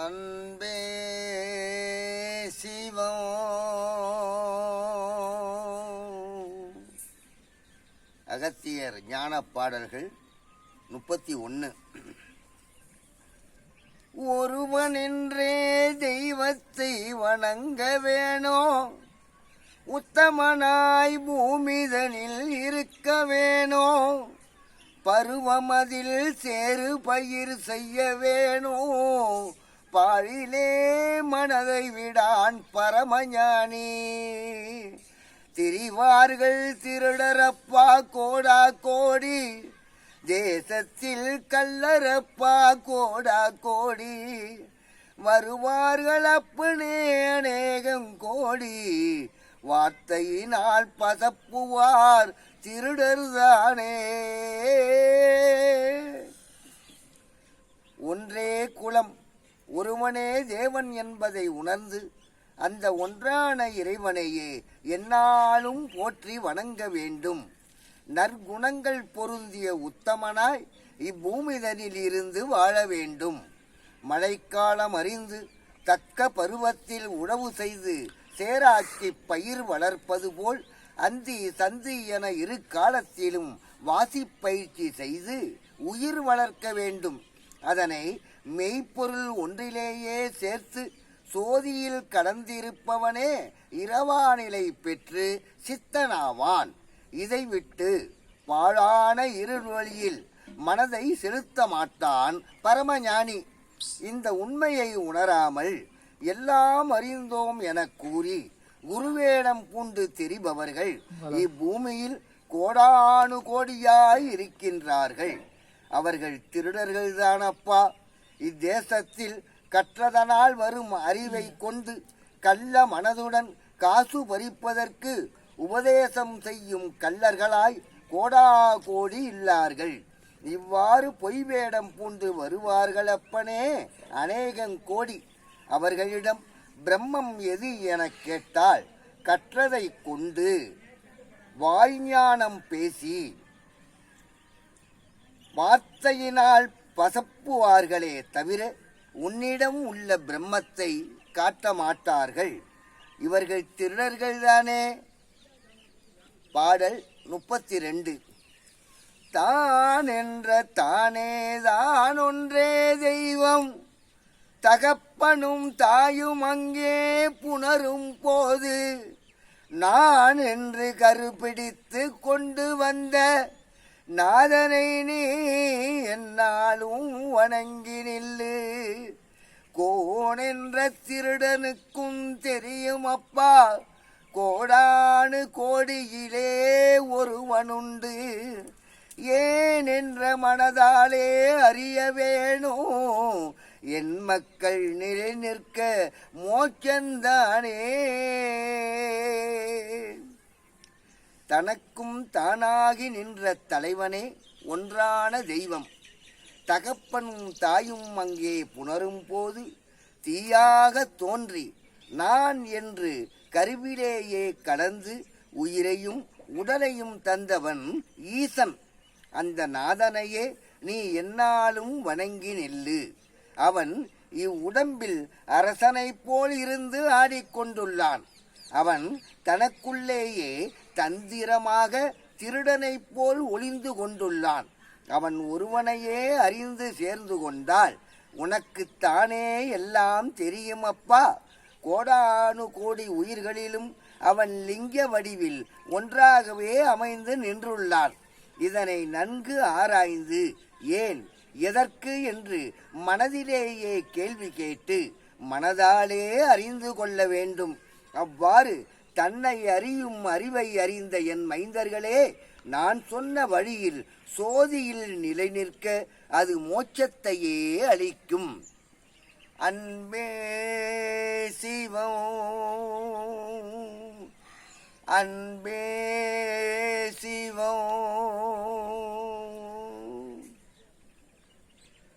அன்பே சிவம் அகத்தியர் ஞான பாடல்கள் முப்பத்தி ஒன்று ஒருவனின்றே தெய்வத்தை வணங்க வேணோ? உத்தமனாய் பூமிதனில் இருக்க வேணோ? பருவமதில் சேறு பயிர் செய்ய வேணும் பாழிலே மனதை விடான் பரமஞானி. திரிவார்கள் திருடரப்பா கோடா கோடி. தேசத்தில் கல்லறப்பா கோடா கோடி. வருவார்கள் அப்பனே அநேகம் கோடி. வார்த்தையினால் பசப்புவார் திருடர்தானே ஒன்றே குளம். ஒருவனே தேவன் என்பதை உணர்ந்து அந்த ஒன்றான இறைவனையே என்னாலும் போற்றி வணங்க வேண்டும். நற்குணங்கள் பொருந்திய உத்தமனாய் இப்பூமிதனில் இருந்து வாழ வேண்டும். மழைக்காலம் அறிந்து தக்க பருவத்தில் உழவு செய்து சேராக்கி பயிர் வளர்ப்பது போல் அந்தி சந்தி என இரு காலத்திலும் வாசிப்பயிற்சி செய்து உயிர் வளர்க்க வேண்டும். அதனை மெய்ப்பொருள் ஒன்றிலேயே சேர்த்து சோதியில் கடந்திருப்பவனே இரவாநிலை பெற்று சித்தனாவான். இதை விட்டு பாழான இருவழியில் மனதை செலுத்த மாட்டான் பரமஞானி. இந்த உண்மையை உணராமல் எல்லாம் அறிந்தோம் என கூறி குருவேடம் பூண்டு தெரிபவர்கள் இப்பூமியில் கோடானு கோடியாய் இருக்கின்றார்கள். அவர்கள் திருடர்கள் தானப்பா இத்தேசத்தில் கற்றதனால் வரும் அறிவை கொண்டு கள்ள மனதுடன் காசு பறிப்பதற்கு உபதேசம் செய்யும் கள்ளர்களாய் கோடா கோடி இல்லார்கள். இவ்வாறு பொய் வேடம் பூண்டு வருவார்கள் அப்பனே அநேகம் கோடி. அவர்களிடம் பிரம்மம் எது எனக் கேட்டால் கற்றதை கொண்டு வாய்ஞானம் பேசி வார்த்தையினால் பசப்புவார்களே தவிர உன்னிடம் உள்ள பிரம்மத்தை காட்ட மாட்டார்கள் இவர்கள் திருடர்கள்தானே? பாடல் முப்பத்தி ரெண்டு தான் என்ற தானே தான் ஒன்றே தெய்வம். தகப்பனும் தாயும் அங்கே புணரும் போது நான் என்று கருப்பிடித்து கொண்டு வந்த நாதனை நீ என்னாலும் வணங்கி நில்லு. கோன் என்ற திருடனுக்கும் தெரியும் அப்பா. கோடானு கோடியிலே ஒருவனுண்டு. ஏன் என்ற மனதாலே அறிய வேணும் என் மக்கள் நிலை நிற்க மோச்சந்தானே தனக்கும் தானாகி நின்ற தலைவனே ஒன்றான தெய்வம். தகப்பனும் தாயும் அங்கே புணரும் போது தீயாக தோன்றி நான் என்று கருவிலேயே கடந்து உயிரையும் உடலையும் தந்தவன் ஈசன். அந்த நாதனையே நீ என்னாலும் வணங்கி நில்லு. அவன் இவ்வுடம்பில் அரசனைப் போல் இருந்து ஆடிக்கொண்டுள்ளான். அவன் தனக்குள்ளேயே தந்திரமாக திருடனைப் போல் ஒளிந்து கொண்டுள்ளான். அவன் ஒருவனையே அறிந்து சேர்ந்து கொண்டால் உனக்குத்தானே எல்லாம் தெரியும் அப்பா. கோடானு கோடி உயிர்களிலும் அவன் லிங்க வடிவில் ஒன்றாகவே அமைந்து நின்றுள்ளான். இதனை நன்கு ஆராய்ந்து ஏன் எதற்கு என்று மனதிலேயே கேள்வி கேட்டு மனதாலே அறிந்து கொள்ள வேண்டும். அவ்வாறு தன்னை அறியும் அறிவை அறிந்த என் மைந்தர்களே நான் சொன்ன வழியில் சோதியில் நிலை நிற்க அது மோட்சத்தையே அளிக்கும். அன்பே சிவம் அன்பே